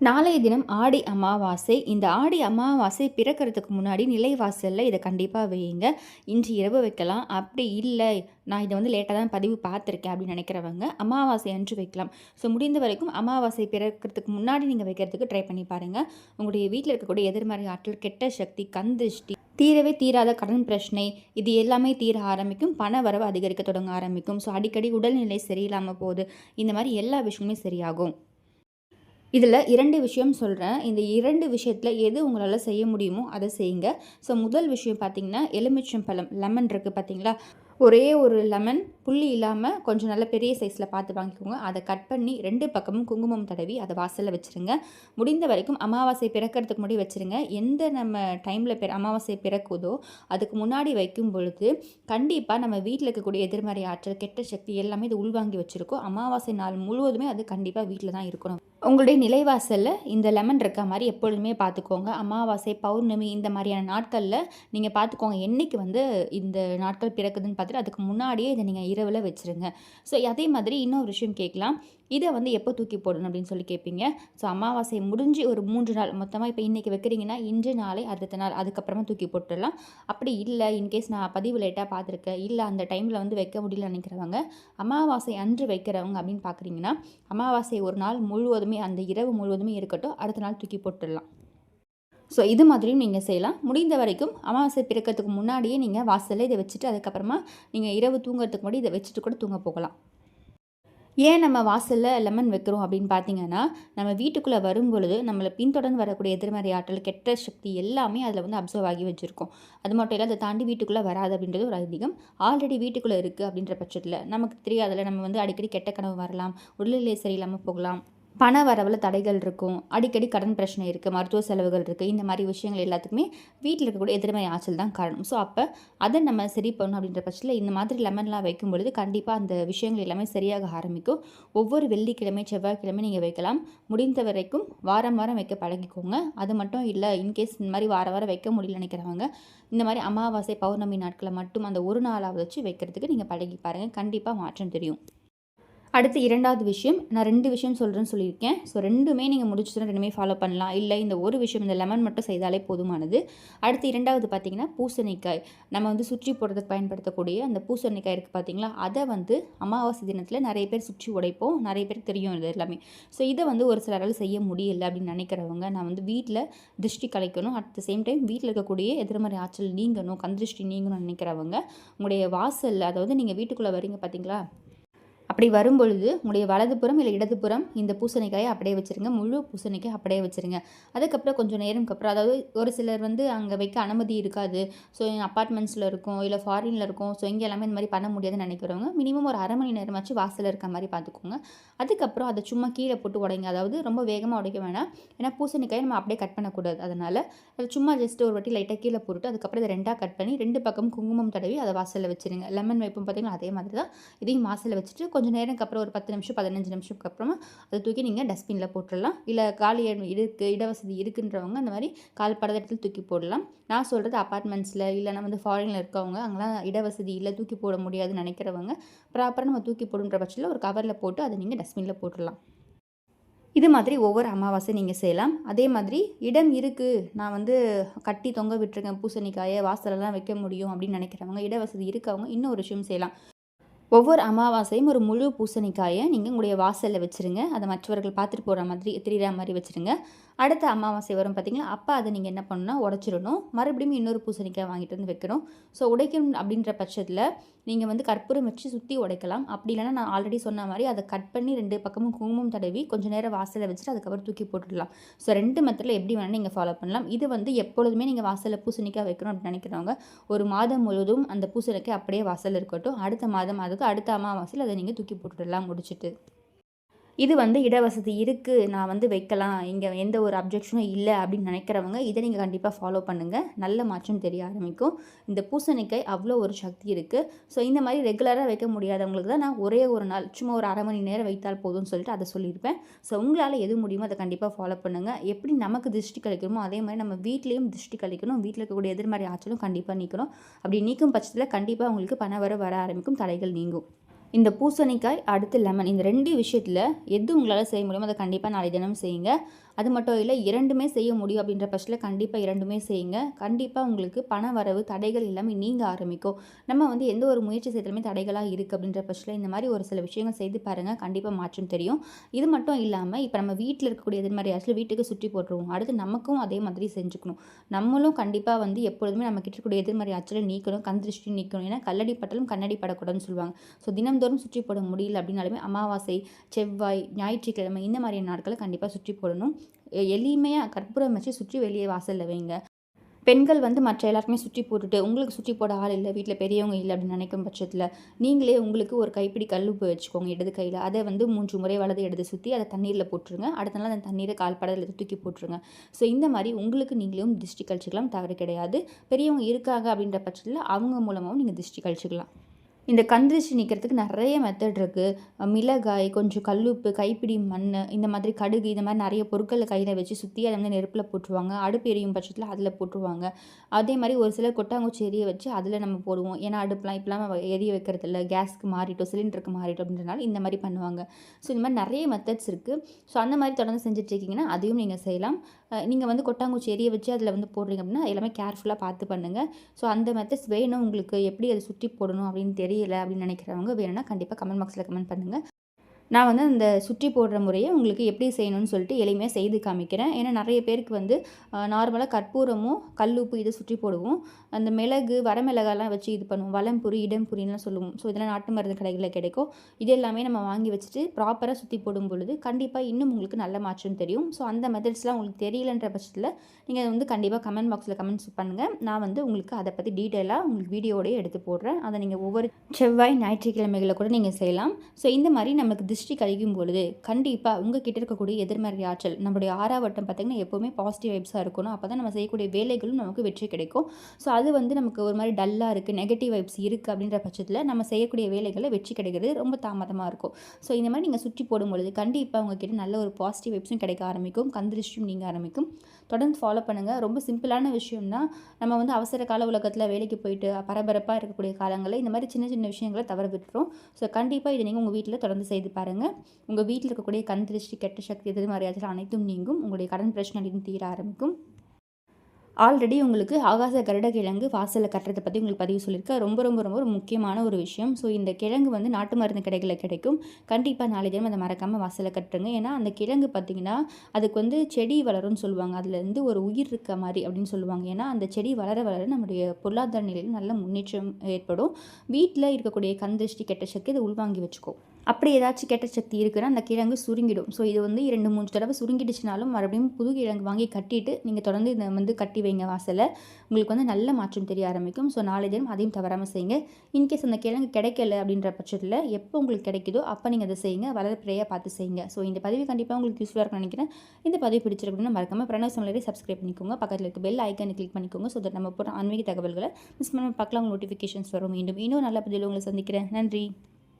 நாளைய தினம் ஆடி அமாவாசை. இந்த ஆடி அமாவாசை பிறக்கிறதுக்கு முன்னாடி நிலைவாசலில் இதை கண்டிப்பாக வையுங்க. இன்று இரவு வைக்கலாம். அப்படி இல்லை நான் இதை வந்து லேட்டாக தான் பதிவு பார்த்துருக்கேன் அப்படின்னு நினைக்கிறவங்க அமாவாசை அன்று வைக்கலாம். ஸோ முடிந்த வரைக்கும் அமாவாசை பிறக்கிறதுக்கு முன்னாடி நீங்கள் வைக்கிறதுக்கு ட்ரை பண்ணி பாருங்கள் உங்களுடைய வீட்டில் இருக்கக்கூடிய எதிர்மறை ஆற்றல் கெட்ட சக்தி கந்திஷ்டி தீரவே தீராத கடன் பிரச்சனை இது எல்லாமே தீர ஆரம்பிக்கும். பண வரவு அதிகரிக்க தொடங்க ஆரம்பிக்கும். ஸோ அடிக்கடி உடல்நிலை சரியில்லாமல் போகுது. இந்த மாதிரி எல்லா விஷயமுமே சரியாகும். இதில் இரண்டு விஷயம் சொல்கிறேன். இந்த இரண்டு விஷயத்தில் எது உங்களால் செய்ய முடியுமோ அதை செய்யுங்க. ஸோ முதல் விஷயம் பார்த்தீங்கன்னா எலுமிச்சம் பழம் லெமன் இருக்குது பார்த்தீங்களா? ஒரே ஒரு லெமன் புள்ளி இல்லாமல் கொஞ்சம் நல்ல பெரிய சைஸில் பார்த்து வாங்கிக்கோங்க. அதை கட் பண்ணி ரெண்டு பக்கமும் குங்குமம் தடவி அதை வாசலில் வச்சுருங்க. முடிந்த வரைக்கும் அமாவாசை பிறக்கிறதுக்கு முன்னாடி வச்சுருங்க. எந்த நம்ம டைமில் பிற அமாவாசை பிறக்குதோ அதுக்கு முன்னாடி வைக்கும் பொழுது கண்டிப்பாக நம்ம வீட்டில் இருக்கக்கூடிய எதிர்மறை ஆற்றல் கெட்ட சக்தி எல்லாமே இது உள்வாங்கி வச்சுருக்கோம். அமாவாசை நாள் முழுவதுமே அது கண்டிப்பாக வீட்டில் தான் இருக்கணும். உங்களுடைய நிலைவாசலில் இந்த லெமன் இருக்க மாதிரி எப்பொழுதுமே பார்த்துக்கோங்க. அமாவாசை பௌர்ணமி இந்த மாதிரியான நாட்களில் நீங்கள் பார்த்துக்கோங்க. என்றைக்கு வந்து இந்த நாட்கள் பிறக்குதுன்னு பார்த்துட்டு அதுக்கு முன்னாடியே இதை நீங்கள் இரவில் வச்சுருங்க. ஸோ அதே மாதிரி இன்னொரு விஷயம் கேட்கலாம். இதை வந்து எப்போ தூக்கி போடணும் அப்படின்னு சொல்லி கேட்பீங்க? ஸோ அமாவாசை முடிஞ்சு ஒரு மூன்று நாள் மொத்தமாக இப்போ இன்றைக்கி வைக்கிறீங்கன்னா இன்று நாளை அடுத்த நாள் அதுக்கப்புறமா தூக்கி போட்டுடலாம். அப்படி இல்லை இன்கேஸ் நான் பதிவு லேட்டாக பார்த்துருக்கேன் இல்லை அந்த டைமில் வந்து வைக்க முடியல நினைக்கிறவங்க அமாவாசை அன்று வைக்கிறவங்க அப்படின்னு பார்க்குறீங்கன்னா அமாவாசை ஒரு நாள் முழுவதுமே அந்த இரவு முழுவதுமே இருக்கட்டும் அடுத்த நாள் தூக்கி போட்டுடலாம். ஸோ இது மாதிரியும் நீங்கள் செய்யலாம். முடிந்த வரைக்கும் அமாவாசை பிறக்கிறதுக்கு முன்னாடியே நீங்கள் வாசலில் இதை வச்சுட்டு அதுக்கப்புறமா நீங்கள் இரவு தூங்குறதுக்கு முன்னாடி இதை வச்சுட்டு கூட தூங்க போகலாம். ஏன் நம்ம வாசலில் லெமன் வைக்கிறோம் அப்படின்னு பார்த்தீங்கன்னா நம்ம வீட்டுக்குள்ளே வரும் பொழுது நம்மளை பின்தொடர்ந்து வரக்கூடிய எதிர்மறை ஆற்றல் கெட்ட சக்தி எல்லாமே அதில் வந்து அப்சர்வ் ஆகி வச்சுருக்கோம். அது மட்டும் இல்லை அதை தாண்டி வீட்டுக்குள்ளே வராது அப்படின்றது ஒரு அதிகம் ஆல்ரெடி வீட்டுக்குள்ளே இருக்குது அப்படின்ற பட்சத்தில் நமக்கு தெரியாதில்ல நம்ம வந்து அடிக்கடி கெட்ட கனவு வரலாம் உடல்நிலை சரியில்லாமல் போகலாம். பண வரவில் தடைகள் இருக்கும். அடிக்கடி கடன் பிரச்சனை இருக்குது மருத்துவ செலவுகள் இருக்குது இந்த மாதிரி விஷயங்கள் எல்லாத்துக்குமே வீட்டில் இருக்கக்கூடிய எதிர்மறை ஆற்றல் தான் காரணம். ஸோ அப்போ அதை நம்ம சரி பண்ணணும் அப்படின்ற பட்சத்தில் இந்த மாதிரி லெமன்லாம் வைக்கும் பொழுது கண்டிப்பாக அந்த விஷயங்கள் எல்லாமே சரியாக ஆரம்பிக்கும். ஒவ்வொரு வெள்ளிக்கிழமை செவ்வாய்க்கிழமை நீங்கள் வைக்கலாம். முடிந்த வரைக்கும் வாரம் வாரம் வைக்க பழகிக்கோங்க. அது மட்டும் இல்லை இன்கேஸ் இந்த மாதிரி வாரம் வாரம் வைக்க முடியல நினைக்கிறவங்க இந்த மாதிரி அமாவாசை பௌர்ணமி நாட்களை மட்டும் அந்த ஒரு நாளாக வச்சு வைக்கிறதுக்கு நீங்கள் பழகி பாருங்கள் கண்டிப்பாக மாற்றம் தெரியும். அடுத்து இரண்டாவது விஷயம் நான் ரெண்டு விஷயம் சொல்கிறேன்னு சொல்லியிருக்கேன். ஸோ ரெண்டுமே நீங்கள் முடிச்சுட்டு ரெண்டுமே ஃபாலோ பண்ணலாம். இல்லை இந்த ஒரு விஷயம் இந்த லெமன் மட்டும் செய்தாலே போதுமானது. அடுத்து இரண்டாவது பார்த்திங்கன்னா பூசணிக்காய். நம்ம வந்து சுற்றி போடுறதுக்கு பயன்படுத்தக்கூடிய அந்த பூசணிக்காய் இருக்குது பார்த்தீங்களா அதை வந்து அமாவாசை தினத்தில் நிறைய பேர் சுற்றி உடைப்போம். நிறைய பேருக்கு தெரியும் இது எல்லாமே. ஸோ இதை வந்து ஒரு சிலரால் செய்ய முடியல அப்படின்னு நினைக்கிறவங்க நான் வந்து வீட்டில் திருஷ்டி கலைக்கணும். அட் த சேம் டைம் வீட்டில் இருக்கக்கூடிய எதிர்மறை ஆற்றல் நீங்கணும் கந்திருஷ்டி நீங்கணும்னு நினைக்கிறவங்க உங்களுடைய வாசல் அதாவது நீங்கள் வீட்டுக்குள்ளே வரீங்க பார்த்தீங்களா அப்படி வரும்பொழுது உங்களுடைய வலதுபுறம் இல்லை இடதுபுறம் இந்த பூசணிக்காயை அப்படியே வச்சுருங்க. முழு பூசணிக்காய் அப்படியே வச்சுருங்க. அதுக்கப்புறம் கொஞ்சம் நேரம்க்கு அப்புறம் அதாவது ஒரு சிலர் வந்து அங்கே வைக்க அனுமதி இருக்காது. ஸோ அப்பார்ட்மெண்ட்ஸில் இருக்கும் இல்லை ஃபாரினில் இருக்கும். ஸோ இங்கே எல்லாமே இந்த மாதிரி பண்ண முடியாதுன்னு நினைக்கிறவங்க மினிமம் ஒரு அரை மணி நேரமாச்சு வாசலில் இருக்க மாதிரி பார்த்துக்கோங்க அதுக்கப்புறம் அதை சும்மா கீழே போட்டு உடைங்க. அதாவது ரொம்ப வேகமாக உடைக்க வேணாம். ஏன்னா பூசணிக்காயை நம்ம அப்படியே கட் பண்ணக்கூடாது. அதனால் அதை சும்மா ஜஸ்ட் ஒரு வாட்டி லைட்டாக கீழே போட்டு அதுக்கப்புறம் இதை ரெண்டாக கட் பண்ணி ரெண்டு பக்கம் குங்குமம் தடவி அதை வாசலில் வச்சுருங்க. லெமன் வைப்போம் பார்த்தீங்கன்னா அதே மாதிரி தான். இதையும் வாசலில் வச்சுட்டு கொஞ்சம் நேரம் அப்புறம் ஒரு பத்து நிமிஷம் பதினஞ்சு நிமிஷத்துக்கு அப்புறமா அதை தூக்கி நீங்கள் டஸ்ட்பினில் போட்டுடலாம். இல்லை காலி இருக்குது இடவசதி இருக்குன்றவங்க அந்த மாதிரி கால் படத இடத்துல தூக்கி போடலாம். நான் சொல்கிறது அப்பார்ட்மெண்ட்ஸில் இல்லைனா வந்து ஃபாரினில் இருக்கவங்க அங்கெல்லாம் இடவசதி இல்லை தூக்கி போட முடியாதுன்னு நினைக்கிறவங்க ப்ராப்பராக நம்ம தூக்கி போடுன்ற பட்சத்தில் ஒரு கவரில் போட்டு அதை நீங்கள் டஸ்ட்பினில் போட்டுடலாம். இது மாதிரி ஒவ்வொரு அமாவாசை நீங்கள் செய்யலாம். அதே மாதிரி இடம் இருக்குது நான் வந்து கட்டி தொங்க விட்டுருக்கேன் பூசணிக்காயை வாசலெல்லாம் வைக்க முடியும் அப்படின்னு நினைக்கிறவங்க இடவசதி இருக்கவங்க இன்னும் ஒரு விஷயம் செய்யலாம். ஒவ்வொரு அமாவாசையும் ஒரு முழு பூசணிக்காயை நீங்கள் உங்களுடைய வாசலில் வச்சுருங்க. அதை மற்றவர்கள் பார்த்துட்டு போகிற மாதிரி தெரிகிற மாதிரி வச்சுருங்க. அடுத்த அமாவாசை வரும் பார்த்திங்கன்னா அப்போ அதை நீங்கள் என்ன பண்ணணும்னா உடச்சிடணும். மறுபடியும் இன்னொரு பூசணிக்காய் வாங்கிட்டு வந்து வைக்கணும். ஸோ உடைக்கணும் அப்படின்ற பட்சத்தில் நீங்கள் வந்து கற்பூரம் வச்சு சுற்றி உடைக்கலாம். அப்படி இல்லைனா நான் ஆல்ரெடி சொன்ன மாதிரி அதை கட் பண்ணி ரெண்டு பக்கமும் குங்குமம் தடவி கொஞ்சம் நேரம் வாசலில் வச்சுட்டு அதுக்கப்புறம் தூக்கி போட்டுடலாம். ஸோ ரெண்டு மெத்தடில் எப்படி வேணால் நீங்கள் ஃபாலோ பண்ணலாம். இது வந்து எப்பொழுதுமே நீங்கள் வாசலில் பூசணிக்காய் வைக்கணும் அப்படின்னு நினைக்கிறவங்க ஒரு மாதம் முழுவதும் அந்த பூசணிக்காய் அப்படியே வாசல் இருக்கட்டும். அடுத்த மாதம் அதுக்கு அடுத்த அமாவாசையில் அதை நீங்கள் தூக்கி போட்டுடலாம் முடிச்சுட்டு. இது வந்து இடவசதி இருக்குது நான் வந்து வைக்கலாம். இங்கே எந்த ஒரு அப்ஜெக்ஷனும் இல்லை அப்படின்னு நினைக்கிறவங்க இதை நீங்கள் கண்டிப்பாக ஃபாலோ பண்ணுங்கள் நல்ல மாற்றம் தெரிய ஆரம்பிக்கும். இந்த பூசணிக்காய் அவ்வளோ ஒரு சக்தி இருக்குது ஸோ இந்த மாதிரி ரெகுலராக வைக்க முடியாதவங்களுக்கு தான் நான் ஒரே ஒரு நாள் சும்மா ஒரு அரை மணி நேரம் வைத்தால் போதும்னு சொல்லிட்டு அதை சொல்லியிருப்பேன். ஸோ உங்களால் எது முடியுமோ அதை கண்டிப்பாக ஃபாலோ பண்ணுங்கள் எப்படி நமக்கு திருஷ்டி கழிக்கணுமோ அதே மாதிரி நம்ம வீட்லேயும் திருஷ்டி கழிக்கணும். வீட்டில் இருக்கக்கூடிய எதிர்மறை ஆற்றலும் கண்டிப்பாக நீக்கணும். அப்படி நீக்கும் பட்சத்தில் கண்டிப்பாக உங்களுக்கு பண வர வர ஆரம்பிக்கும் தடைகள் நீங்கும். இந்த பூசணிக்காய் அடுத்து லெமன் இந்த ரெண்டு விஷயத்தில் எது உங்களால் செய்ய முடியுமோ அதை கண்டிப்பாக நாளை தினம் செய்யுங்க. அது மட்டும் இல்லை இரண்டுமே செய்ய முடியும் அப்படின்ற பட்சத்தில் கண்டிப்பாக இரண்டுமே செய்யுங்க. கண்டிப்பாக உங்களுக்கு பண வரவு தடைகள் எல்லாமே நீங்கள் ஆரம்பிக்கும். நம்ம வந்து எந்த ஒரு முயற்சி செய்தாலுமே தடைகளாக இருக்குது அப்படின்ற பட்சத்தில் இந்த மாதிரி ஒரு சில விஷயங்கள் செய்து பாருங்கள் கண்டிப்பாக மாற்றம் தெரியும். இது மட்டும் இல்லாமல் இப்போ நம்ம வீட்டில் இருக்கக்கூடிய இது மாதிரி வீட்டுக்கு சுற்றி போட்டுருவோம். அடுத்து நமக்கும் அதே மாதிரி செஞ்சுக்கணும். நம்மளும் கண்டிப்பாக வந்து எப்பொழுதுமே நம்ம கிட்ட இருக்கக்கூடிய எதிர்மறை ஆற்றலை நீக்கணும் கண் திருஷ்டி நீக்கணும். ஏன்னா கல்லடி பட்டாலும் கண்ணடி படக்கூடாதுன்னு சொல்லுவாங்க. ஸோ தினம் தினந்தோறும் சுற்றி போட முடியல அப்படின்னாலுமே அமாவாசை செவ்வாய் ஞாயிற்றுக்கிழமை இந்த மாதிரியான நாட்களை கண்டிப்பாக சுற்றி போடணும். எளிமையாக கற்பூரம் வச்சு சுற்றி வெளியே வாசலில் வைங்க. பெண்கள் வந்து மற்ற எல்லாருக்குமே சுற்றி போட்டுட்டு உங்களுக்கு சுற்றி போட ஆள் இல்லை வீட்டில் பெரியவங்க இல்லை அப்படின்னு நினைக்கும் பட்சத்தில் நீங்களே உங்களுக்கு ஒரு கைப்பிடி கல் உப்பு வச்சுக்கோங்க இடது கையில். அதை வந்து மூன்று முறை வலது இடது சுற்றி அதை தண்ணீரில் போட்டுருங்க. அடுத்த நாள் அந்த தண்ணீரை கால் படத்தில் தூக்கி போட்டுருங்க. ஸோ இந்த மாதிரி உங்களுக்கு நீங்களும் திருஷ்டி கழிச்சிக்கலாம் தவறு கிடையாது. பெரியவங்க இருக்காங்க அப்படின்ற பட்சத்தில் அவங்க மூலமாகவும் நீங்கள் திருஷ்டி கழிச்சிக்கலாம். இந்த கந்திருஷ்டி நிற்கிறதுக்கு நிறைய மெத்தட் இருக்குது மிளகாய் கொஞ்சம் கல்லுப்பு கைப்பிடி மண் இந்த மாதிரி கடுகு இந்த மாதிரி நிறைய பொருட்களை கையில் வச்சு சுற்றி அதை வந்து நெருப்பில் போட்டுருவாங்க. அடுப்பு எரியும் பட்சத்தில் அதில் போட்டுருவாங்க. அதே மாதிரி ஒரு சிலர் கொட்டாங்குச்சி எரிய வச்சு அதில் நம்ம போடுவோம். ஏன்னா அடுப்புலாம் இப்போலாம் எரிய வைக்கிறது இல்லை. கேஸ்க்கு மாறிட்டோம் சிலிண்டருக்கு மாறிட்டோம் அப்படின்றனால இந்த மாதிரி பண்ணுவாங்க. ஸோ இந்த மாதிரி நிறைய மெத்தட்ஸ் இருக்குது ஸோ அந்த மாதிரி தொடர்ந்து செஞ்சுட்ருக்கீங்கன்னா அதையும் நீங்கள் செய்யலாம். நீங்கள் வந்து கொட்டாங்குச்சி எரிய வச்சு அதில் வந்து போடுறீங்க அப்படின்னா எல்லாமே கேர்ஃபுல்லாக பார்த்து பண்ணுங்கள் ஸோ அந்த மெத்தட்ஸ் வேணும். உங்களுக்கு எப்படி அதை சுற்றி போடணும் அப்படின்னு தெரியும். தெரியல அப்படின்னு நினைக்கிறவங்க வேணும்னா கண்டிப்பாக கமெண்ட் பாக்ஸில் கமெண்ட் பண்ணுங்கள் நான் வந்து அந்த சுற்றி போடுற முறையை உங்களுக்கு எப்படி செய்யணும்னு சொல்லிட்டு எளிமையாக செய்து காமிக்கிறேன். ஏன்னா நிறைய பேருக்கு வந்து நார்மலாக கற்பூரமும் கல்லுப்பு இதை சுற்றி போடுவோம். அந்த மிளகு வரமிளகாலாம் வச்சு இது பண்ணுவோம். வளம்புரி இடம்புரின்லாம் சொல்லுவோம். ஸோ இதெல்லாம் நாட்டு மருந்து கடைகளில் கிடைக்கும். இது எல்லாமே நம்ம வாங்கி வச்சுட்டு ப்ராப்பராக சுற்றி போடும் பொழுது கண்டிப்பாக இன்னும் உங்களுக்கு நல்ல மாற்றம் தெரியும். ஸோ அந்த மெத்தட்ஸ்லாம் உங்களுக்கு தெரியலன்ற பட்சத்தில் நீங்கள் வந்து கண்டிப்பாக கமெண்ட் பாக்ஸில் கமெண்ட்ஸ் பண்ணுங்கள் நான் வந்து உங்களுக்கு அதை பற்றி டீட்டெயிலாக உங்களுக்கு வீடியோடய எடுத்து போடுறேன். அதை நீங்கள் ஒவ்வொரு செவ்வாய் ஞாயிற்றுக்கிழமைகளை கூட நீங்கள் செய்யலாம். ஸோ இந்த மாதிரி நமக்கு திருஷ்டி கழிக்கும் பொழுது கண்டிப்பாக உங்கள் கிட்ட இருக்கக்கூடிய எதிர்மறை ஆற்றல் நம்மளுடைய ஆறாவட்டம் பார்த்திங்கன்னா எப்போவுமே பாசிட்டிவ் வைப்ஸாக இருக்கணும். அப்போ தான் நம்ம செய்யக்கூடிய வேலைகளும் நமக்கு வெற்றி கிடைக்கும். ஸோ அது வந்து நமக்கு ஒரு மாதிரி டல்லாக இருக்குது நெகட்டிவ் வைப்ஸ் இருக்குது அப்படின்ற பட்சத்தில் நம்ம செய்யக்கூடிய வேலைகளில் வெற்றி கிடைக்கிறது ரொம்ப தாமதமாக இருக்கும். ஸோ இந்த மாதிரி நீங்கள் சுற்றி போடும் பொழுது கண்டிப்பாக உங்ககிட்ட நல்ல ஒரு பாசிட்டிவ் வைப்ஸும் கிடைக்க ஆரம்பிக்கும் கந்திருஷ்டியும் நீங்கள் ஆரம்பிக்கும். தொடர்ந்து ஃபாலோ பண்ணுங்கள் ரொம்ப சிம்பிளான விஷயம் தான் நம்ம வந்து அவசர கால உலகத்தில் வேலைக்கு போயிட்டு பரபரப்பாக இருக்கக்கூடிய காலங்களில் இந்த மாதிரி சின்ன சின்ன விஷயங்களை தவற விட்டுரும். ஸோ கண்டிப்பாக இதை நீங்கள் உங்கள் வீட்டில் தொடர்ந்து செய்து பாருங்கள் உங்கள் வீட்டில் இருக்கக்கூடிய கண் திருஷ்டி கெட்ட சக்தி எது மாதிரியாச்சும் அனைத்தும் நீங்கும். உங்களுடைய கடன் பிரச்சனை தீர ஆரம்பிக்கும். ஆல்ரெடி உங்களுக்கு ஆகாச கருட கிழங்கு வாசலில் கட்டுறதை பற்றி உங்களுக்கு பதிவு சொல்லியிருக்கேன் ரொம்ப ரொம்ப ரொம்ப ஒரு முக்கியமான ஒரு விஷயம். ஸோ இந்த கிழங்கு வந்து நாட்டு மருந்து கடைகளில் கிடைக்கும். கண்டிப்பாக நாளை தினம் அதை மறக்காமல் வாசலில் கட்டுருங்க ஏன்னா அந்த கிழங்கு பார்த்திங்கன்னா அதுக்கு வந்து செடி வளரும்னு சொல்லுவாங்க. அதுலேருந்து ஒரு உயிர் இருக்க மாதிரி அப்படின்னு சொல்லுவாங்க. ஏன்னா அந்த செடி வளர வளர நம்முடைய பொருளாதார நிலையில் நல்ல முன்னேற்றம் ஏற்படும். வீட்டில் இருக்கக்கூடிய கந்திருஷ்டி கெட்ட சக்தி இதை உள்வாங்கி வச்சுக்கோ. அப்படி ஏதாச்சும் கெட்ட சக்தி இருக்குன்னா அந்த கிழங்கு சுருங்கிடும். ஸோ இது வந்து இரண்டு மூன்று தடவை சுருங்கிடுச்சுனாலும் மறுபடியும் புது கிழங்கு வாங்கி கட்டிட்டு நீங்கள் தொடர்ந்து இதை வந்து கட்டி வைங்க வாசலை உங்களுக்கு வந்து நல்ல மாற்றம் தெரிய ஆரம்பிக்கும். ஸோ நாளை தினம் அதையும் தவறாமல் செய்யுங்க இன்கேஸ் அந்த கிழங்கு கிடைக்கல அப்படின்ற பட்சத்தில் எப்போ உங்களுக்கு கிடைக்குதோ அப்போ நீங்கள் அதை செய்யுங்க. வளர்ப்பிறையாக பார்த்து செய்யுங்க. ஸோ இந்த பதிவு கண்டிப்பாக உங்களுக்கு யூஸ்ஃபுல்லாக இருக்கும்னு நினைக்கிறேன். இந்த பதிவு பிடிச்சிருக்குன்னு மறக்காமல் பிரணவ சமலரை சப்ஸ்கிரைப் பண்ணிக்கோங்க. பக்கத்தில் இருக்க பெல் ஐக்கானை கிளிக் பண்ணிக்கோங்க. ஸோ தட் நம்ம போகிற ஆன்மீக தகவல்களை மிஸ் பண்ண பார்க்கலாம். நோட்டிஃபிகேஷன்ஸ் வரும். மீண்டும் இன்னும் நல்ல பதிவில் உங்களை சந்திக்கிறேன். நன்றி.